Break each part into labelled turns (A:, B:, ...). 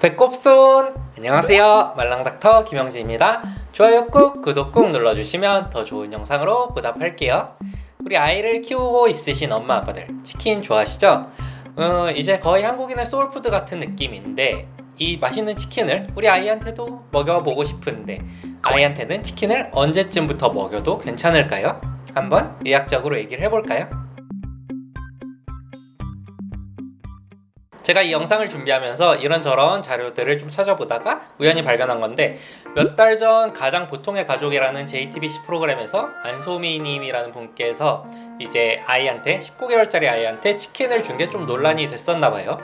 A: 배꼽손 안녕하세요 말랑닥터 김영진입니다 좋아요 꾹 구독 꾹 눌러주시면 더 좋은 영상으로 보답할게요 우리 아이를 키우고 있으신 엄마 아빠들 치킨 좋아하시죠? 어, 이제 거의 한국인의 소울푸드 같은 느낌인데 이 맛있는 치킨을 우리 아이한테도 먹여보고 싶은데 아이한테는 치킨을 언제쯤부터 먹여도 괜찮을까요? 한번 의학적으로 얘기를 해볼까요? 제가 이 영상을 준비하면서 이런저런 자료들을 좀 찾아보다가 우연히 발견한 건데 몇 달 전 가장 보통의 가족이라는 JTBC 프로그램에서 안소미님이라는 분께서 이제 아이한테 19개월짜리 아이한테 치킨을 준 게 좀 논란이 됐었나 봐요.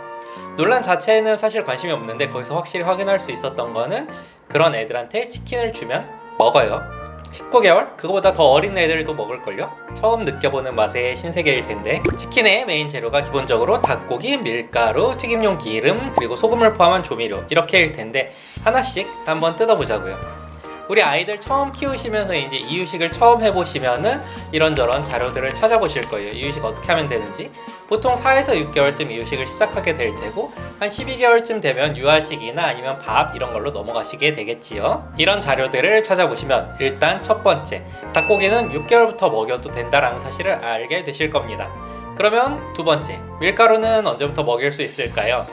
A: 논란 자체는 사실 관심이 없는데 거기서 확실히 확인할 수 있었던 거는 그런 애들한테 치킨을 주면 먹어요. 19개월? 그거보다 더 어린 애들도 먹을걸요? 처음 느껴보는 맛의 신세계일 텐데 치킨의 메인 재료가 기본적으로 닭고기, 밀가루, 튀김용 기름, 그리고 소금을 포함한 조미료 이렇게일 텐데 하나씩 한번 뜯어보자고요 우리 아이들 처음 키우시면서 이제 이유식을 처음 해보시면은 이런저런 자료들을 찾아보실 거예요. 이유식 어떻게 하면 되는지. 보통 4에서 6개월쯤 이유식을 시작하게 될 테고, 한 12개월쯤 되면 유아식이나 아니면 밥 이런 걸로 넘어가시게 되겠지요. 이런 자료들을 찾아보시면 일단 첫 번째, 닭고기는 6개월부터 먹여도 된다라는 사실을 알게 되실 겁니다. 그러면 두 번째, 밀가루는 언제부터 먹일 수 있을까요?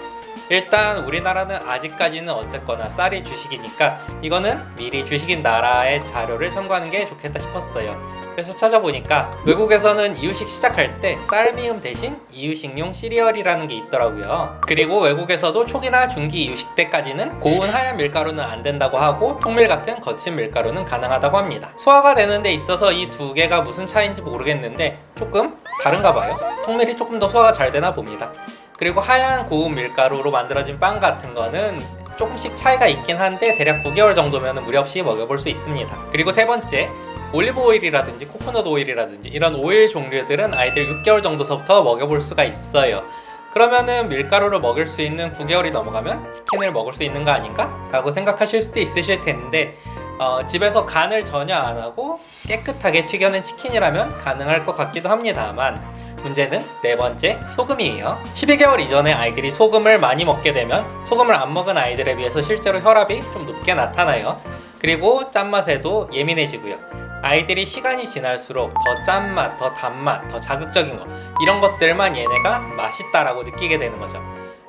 A: 일단 우리나라는 아직까지는 어쨌거나 쌀이 주식이니까 이거는 미리 주식인 나라의 자료를 참고하는 게 좋겠다 싶었어요. 그래서 찾아보니까 외국에서는 이유식 시작할 때 쌀미음 대신 이유식용 시리얼이라는 게 있더라고요. 그리고 외국에서도 초기나 중기 이유식 때까지는 고운 하얀 밀가루는 안 된다고 하고 통밀 같은 거친 밀가루는 가능하다고 합니다. 소화가 되는 데 있어서 이 두 개가 무슨 차이인지 모르겠는데 조금 다른가 봐요. 통밀이 조금 더 소화가 잘 되나 봅니다. 그리고 하얀 고운 밀가루로 만들어진 빵 같은 거는 조금씩 차이가 있긴 한데 대략 9개월 정도면 무리 없이 먹여볼 수 있습니다. 그리고 세 번째 올리브 오일이라든지 코코넛 오일이라든지 이런 오일 종류들은 아이들 6개월 정도서부터 먹여볼 수가 있어요. 그러면은 밀가루를 먹일 수 있는 9개월이 넘어가면 치킨을 먹을 수 있는 거 아닌가? 라고 생각하실 수도 있으실 텐데 어, 집에서 간을 전혀 안 하고 깨끗하게 튀겨낸 치킨이라면 가능할 것 같기도 합니다만 문제는 네 번째 소금이에요. 12개월 이전에 아이들이 소금을 많이 먹게 되면 소금을 안 먹은 아이들에 비해서 실제로 혈압이 좀 높게 나타나요. 그리고 짠맛에도 예민해지고요. 아이들이 시간이 지날수록 더 짠맛, 더 단맛, 더 자극적인 거 이런 것들만 얘네가 맛있다라고 느끼게 되는 거죠.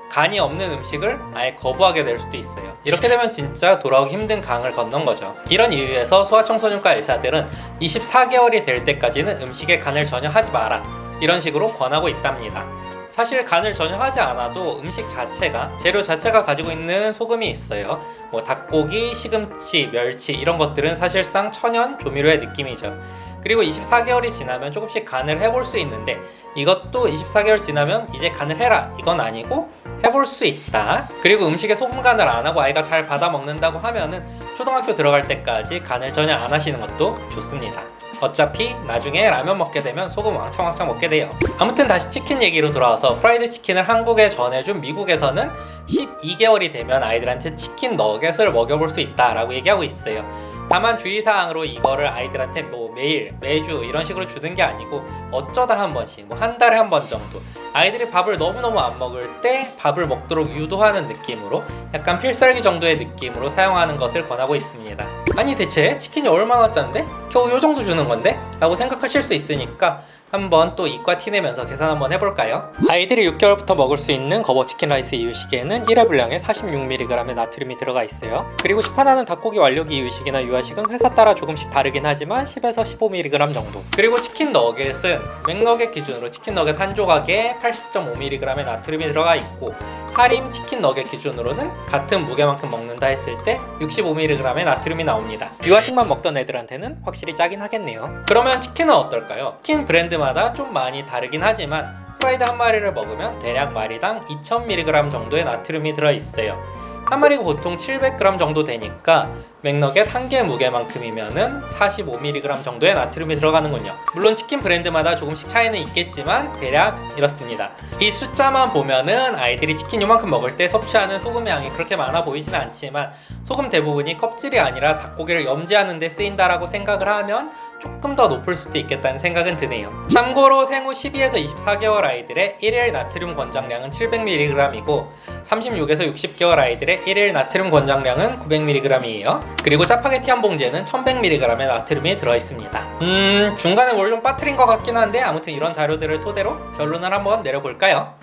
A: 간이 없는 음식을 아예 거부하게 될 수도 있어요. 이렇게 되면 진짜 돌아오기 힘든 강을 건넌 거죠. 이런 이유에서 소아청소년과 의사들은 24개월이 될 때까지는 음식에 간을 전혀 하지 마라. 이런 식으로 권하고 있답니다. 사실 간을 전혀 하지 않아도 음식 자체가 재료 자체가 가지고 있는 소금이 있어요. 뭐 닭고기, 시금치, 멸치 이런 것들은 사실상 천연 조미료의 느낌이죠. 그리고 24개월이 지나면 조금씩 간을 해볼 수 있는데 이것도 24개월 지나면 이제 간을 해라 이건 아니고 해볼 수 있다. 그리고 음식에 소금 간을 안 하고 아이가 잘 받아 먹는다고 하면은 초등학교 들어갈 때까지 간을 전혀 안 하시는 것도 좋습니다. 어차피 나중에 라면 먹게 되면 소금 왕창왕창 먹게 돼요. 아무튼 다시 치킨 얘기로 돌아와서 프라이드 치킨을 한국에 전해준 미국에서는 12개월이 되면 아이들한테 치킨 너겟을 먹여볼 수 있다라고 얘기하고 있어요. 다만 주의사항으로 이거를 아이들한테 뭐 매일, 매주 이런 식으로 주는 게 아니고 어쩌다 한 번씩, 뭐 한 달에 한 번 정도 아이들이 밥을 너무너무 안 먹을 때 밥을 먹도록 유도하는 느낌으로 약간 필살기 정도의 느낌으로 사용하는 것을 권하고 있습니다. 아니 대체 치킨이 얼마나 짠데? 겨우 요 정도 주는 건데? 라고 생각하실 수 있으니까 한번 또 이과 티 내면서 계산 한번 해볼까요? 아이들이 6개월부터 먹을 수 있는 거버 치킨 라이스 이유식에는 1회 분량에 46mg의 나트륨이 들어가 있어요. 그리고 시판하는 닭고기 완료기 이유식이나 유아식은 회사 따라 조금씩 다르긴 하지만 10에서 15mg 정도. 그리고 치킨 너겟은 맥너겟 기준으로 치킨 너겟 한 조각에 80.5mg의 나트륨이 들어가 있고 하림 치킨 너겟 기준으로는 같은 무게만큼 먹는다 했을 때 65mg의 나트륨이 나옵니다. 유아식만 먹던 애들한테는 확실히 짜긴 하겠네요. 그러면 치킨은 어떨까요? 치킨 브랜드마다 좀 많이 다르긴 하지만 프라이드 한 마리를 먹으면 대략 마리당 2000mg 정도의 나트륨이 들어있어요. 한 마리가 보통 700g 정도 되니까 맥너겟 한 개 무게만큼이면은 45mg 정도의 나트륨이 들어가는군요. 물론 치킨 브랜드마다 조금씩 차이는 있겠지만 대략 이렇습니다. 이 숫자만 보면은 아이들이 치킨 요만큼 먹을 때 섭취하는 소금의 양이 그렇게 많아 보이진 않지만 소금 대부분이 껍질이 아니라 닭고기를 염지하는 데 쓰인다라고 생각을 하면 조금 더 높을 수도 있겠다는 생각은 드네요. 참고로 생후 12에서 24개월 아이들의 1일 나트륨 권장량은 700mg이고 36에서 60개월 아이들의 1일 나트륨 권장량은 900mg이에요. 그리고 짜파게티 한 봉지에는 1100mg의 나트륨이 들어있습니다. 음, 중간에 뭘 좀 빠뜨린 것 같긴 한데 아무튼 이런 자료들을 토대로 결론을 한번 내려볼까요?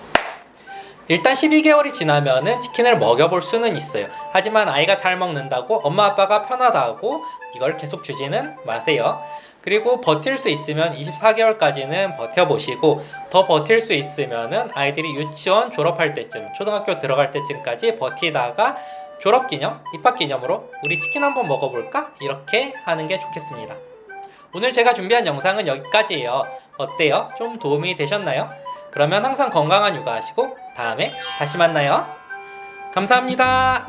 A: 일단 12개월이 지나면은 치킨을 먹여볼 수는 있어요. 하지만 아이가 잘 먹는다고 엄마 아빠가 편하다고 이걸 계속 주지는 마세요. 그리고 버틸 수 있으면 24개월까지는 버텨보시고 더 버틸 수 있으면은 아이들이 유치원 졸업할 때쯤, 초등학교 들어갈 때쯤까지 버티다가 졸업 기념, 입학 기념으로 우리 치킨 한번 먹어볼까? 이렇게 하는 게 좋겠습니다. 오늘 제가 준비한 영상은 여기까지예요. 어때요? 좀 도움이 되셨나요? 그러면 항상 건강한 육아하시고 다음에 다시 만나요. 감사합니다.